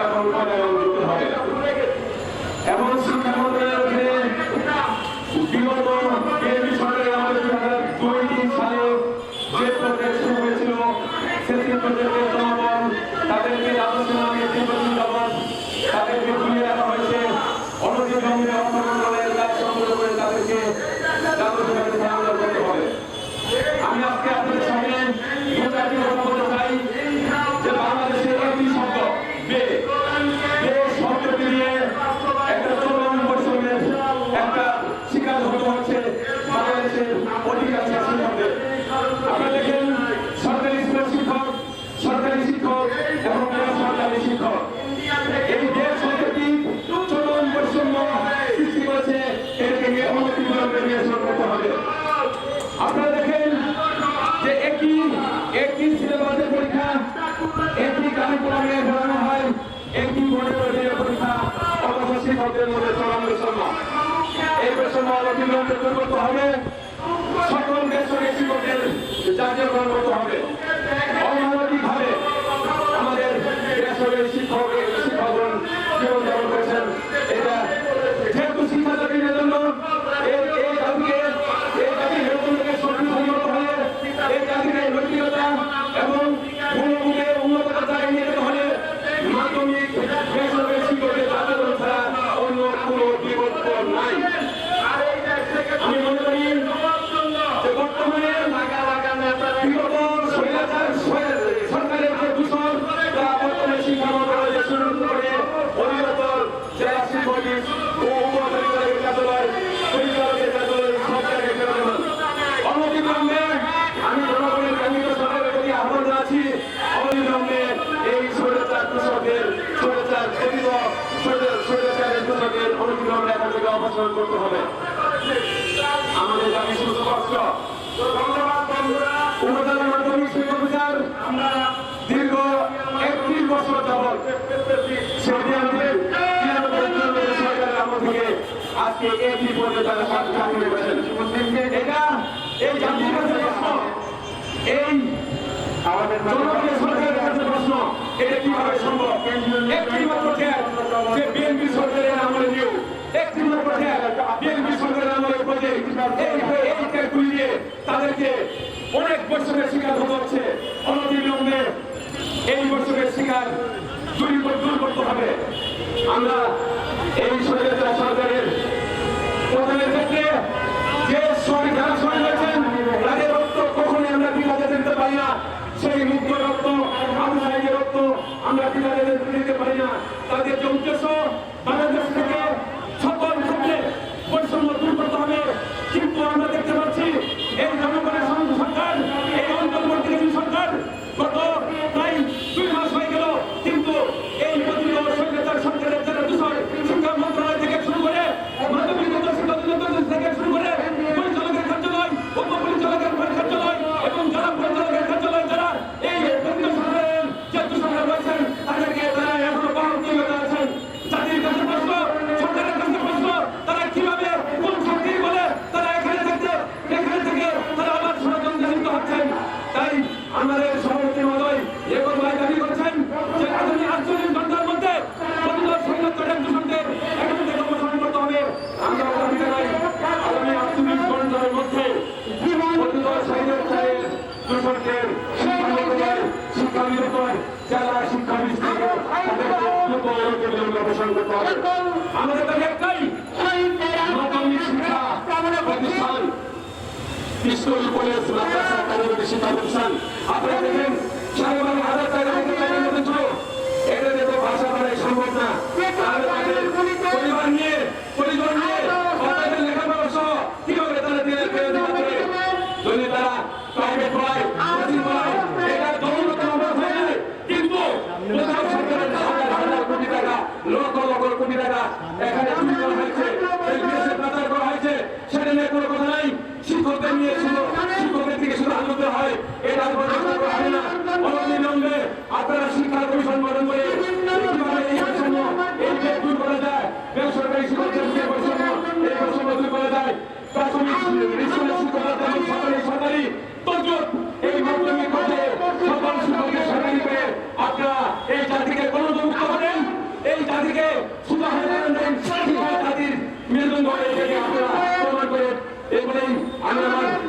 এমন পদায়ন দিতে হবে আমাদের দুই হাজার যে প্রজেক্ট শুরু হয়েছিল সেটি প্রজেক্টের জনগণ, তাদেরকে আলোচনা অবিলম্বে দুর্গত হবে। সকল বেসরকারি শিক্ষকদের যাতে আমাদেরকে অপসারণ করতে হবে। আমাদের দাবি সুস্পষ্ট আমাদের জনগণের সরকারের কাছে প্রশ্ন। এটা কীভাবে সম্ভব? একটি মাত্র গুলিয়ে তাদেরকে অনেক বৈষম্যের শিকার হতে হচ্ছে। অনতিবিলম্বে এই বৈষম্যের শিকার দূর দূর করতে হবে আমরা এই সরকার সরকারের প্রধানের ক্ষেত্রে যে শ্রমিক যারা শহীদ হয়েছেন তাদের রক্ত কখনোই আমরা বিরাজে দিতে পারি না। সেই মুক্ত রক্ত আমরা দিতে পারি না। তাদের যে যুবকদের শিক্ষানীতির শিক্ষানীর উপর যারা শিক্ষাবিদ ছিল অবসান করতে হবে আমাদের দাবি একটাই মাধ্যমিক শিক্ষা প্রতিষ্ঠান স্কুল কলেজ মাদ্রাসা শিক্ষা প্রতিষ্ঠান আপনারা দেখেন সাড়ে বারো হাজার টাকা মেরুদণ্ড আপনারা প্রমাণ করে এগুলোই আমি আমার